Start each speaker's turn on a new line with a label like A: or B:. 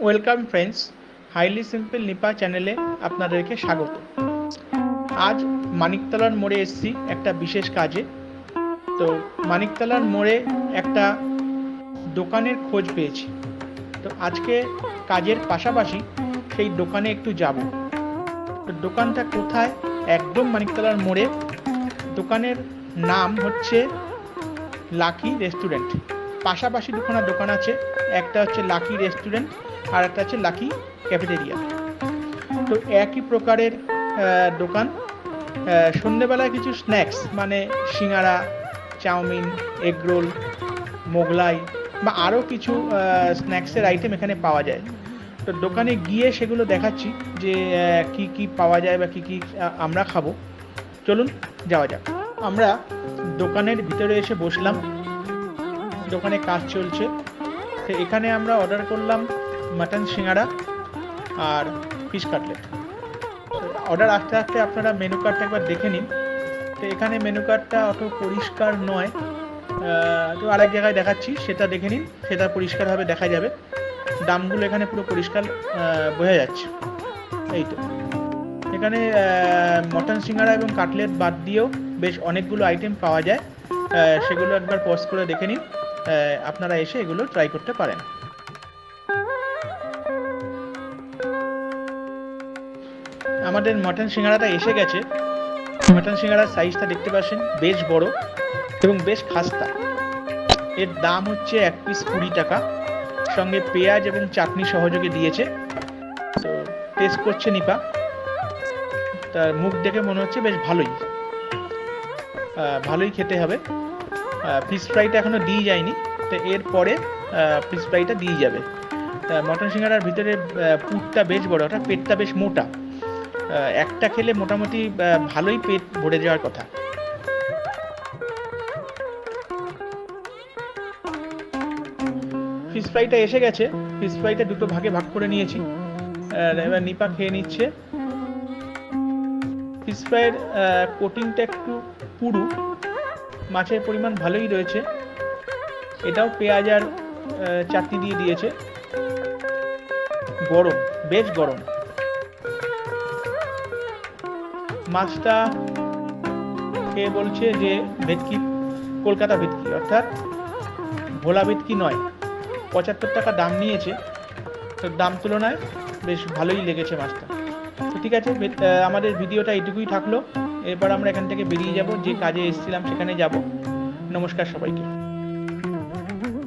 A: Welcome friends highly simple Nipa চ্যানেলে আপনাদেরকে স্বাগত। আজ মানিকতলার মোড়ে এসেছি একটা বিশেষ কাজে। তো মানিকতলার মোড়ে একটা দোকানের খোঁজ পেয়েছি। তো আজকে কাজের পাশাপাশি সেই দোকানে একটু যাব। তো দোকানটা কোথায়? একদম মানিকতলার মোড়ে। দোকানের নাম হচ্ছে লাকি রেস্টুরেন্ট। পাশাপাশি দুখানা দোকান আছে। একটা হচ্ছে লাকি রেস্টুরেন্ট আর একটা হচ্ছে লাকি ক্যাফেটেরিয়া। তো একই প্রকারের দোকান। আহ, সন্ধেবেলায় কিছু স্ন্যাক্স মানে সিঙ্গারা চাউমিন এগরোল মোগলাই বা আরও কিছু স্ন্যাক্সের আইটেম এখানে পাওয়া যায়। তো দোকানে গিয়ে সেগুলো দেখাচ্ছি যে কি কি পাওয়া যায় বা কি কি আমরা খাব। চলুন যাওয়া যাক। আমরা দোকানের ভিতরে এসে বসলাম। দোকানে কাজ চলছে। তো এখানে আমরা অর্ডার করলাম মাটন সিঙ্গারা আর ফিশ কাটলেট অর্ডার আসতে আসতে আপনারা মেনু কার্ডটা একবার দেখে নিন। তো এখানে মেনু কার্ডটা অত পরিষ্কার নয়। তো আরেক জায়গায় দেখাচ্ছি, সেটা দেখে নিন। সেটা পরিষ্কারভাবে দেখা যাবে। দামগুলো এখানে পুরো পরিষ্কার বোঝা যাচ্ছে। এই তো। এখানে মটন সিঙ্গারা এবং কাটলেট বাদ দিয়েও বেশ অনেকগুলো আইটেম পাওয়া যায়। সেগুলো একবার পজ করে দেখে নিন। আপনারা এসে এগুলো ট্রাই করতে পারেন। আমাদের মটন সিঙ্গারাটা এসে গেছে। মটন সিঙ্গারার সাইজটা দেখতে পাচ্ছেন, বেশ বড় এবং বেশ খাস্তা। এর দাম হচ্ছে এক পিস কুড়ি টাকা। সঙ্গে পেঁয়াজ এবং চাটনি সহযোগে দিয়েছে। তো টেস্ট করছে নিপা। তার মুখ দেখে মনে হচ্ছে বেশ ভালোই। ভালোই খেতে হবে। ফিশ ফ্রাইটা এখনও দিয়ে যায়নি। তো এরপরে ফিশ ফ্রাইটা দিয়ে যাবে। মটন সিঙ্গারার ভিতরে পুরটা বেশ বড়, অর্থাৎ পেটটা বেশ মোটা। একটা খেলে মোটামুটি ভালোই পেট ভরে যাওয়ার কথা। ফিশ ফ্রাইটা এসে গেছে। ফিশ ফ্রাইটা দুটো ভাগে ভাগ করে নিয়েছি। এবার নিপা খেয়ে নিচ্ছে। ফিশ ফ্রাইয়ের কোটিংটা একটু পুরু। মাছের পরিমাণ ভালোই রয়েছে। এটাও পেঁয়াজ আর চাটনি দিয়ে দিয়েছে। গরম, বেশ গরম। মাছটা খেয়ে বলছে যে ভেটকি, কলকাতা ভেটকি, অর্থাৎ ভোলা ভেটকি নয়, পঁচাত্তর টাকা দাম নিয়েছে। তো দাম তুলনায় বেশ ভালোই লেগেছে মাছটা। তো ঠিক আছে আমাদের ভিডিওটা এটুকুই থাকল। এরপর আমরা এখান থেকে বেরিয়ে যাব যে কাজে এসেছিলাম সেখানে যাব। নমস্কার সবাইকে।